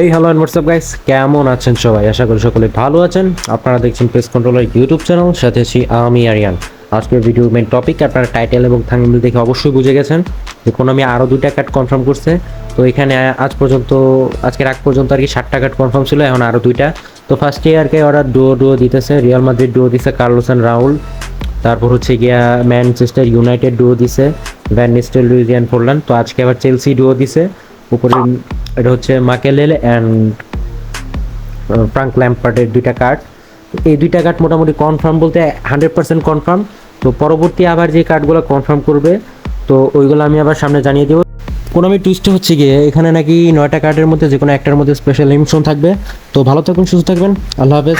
এই hello WhatsApp guys কেমন আছেন সবাই? আশা করি সকলে ভালো আছেন। আপনারা দেখছেন প্রেস কন্ট্রোলার ইউটিউব চ্যানেল সাথে আছি আমি আরিয়ান। আজকের ভিডিও মেন টপিক আপনারা টাইটেল এবং থাঙ্গিল দেখে অবশ্যই বুঝে গেছেন। আমি আরও দুইটা কার্ড কনফার্ম করছে। তো এখানে আজ পর্যন্ত, আজকের আগ পর্যন্ত আর কি ষাটটা কার্ড কনফার্ম ছিল, এখন আরও দুইটা। তো ফার্স্ট ইয়ারকে ওরা ডুও ডুও দিতেছে। রিয়াল মাদ্রিদ ডুও দিছে কার্লোসান রাহুল তারপর হচ্ছে গিয়া ম্যানচেস্টার ইউনাইটেড ডুও দিছে। ভ্যান নিস্টেল লুইজিয়ান ফোরল্যান্ড তো আজকে আবার চেলসি ডুও দিছে। উপরে এটা হচ্ছে মাকেলেল অ্যান্ড ফ্রাঙ্ক ল্যাম্পার্টের দুইটা কার্ড এই দুইটা কার্ড মোটামুটি কনফার্ম বলতে হান্ড্রেড পার্সেন্ট কনফার্ম তো পরবর্তী আবার যে কার্ডগুলো কনফার্ম করবে, তো ওইগুলো আমি আবার সামনে জানিয়ে দেবো। কোনো আমি টুইস্ট হচ্ছে গিয়ে এখানে নাকি নয়টা কার্ডের মধ্যে যে কোনো একটার মধ্যে স্পেশাল ইমোশন থাকবে। তো ভালো থাকুন সুস্থ থাকবেন। আল্লাহ হাফেজ।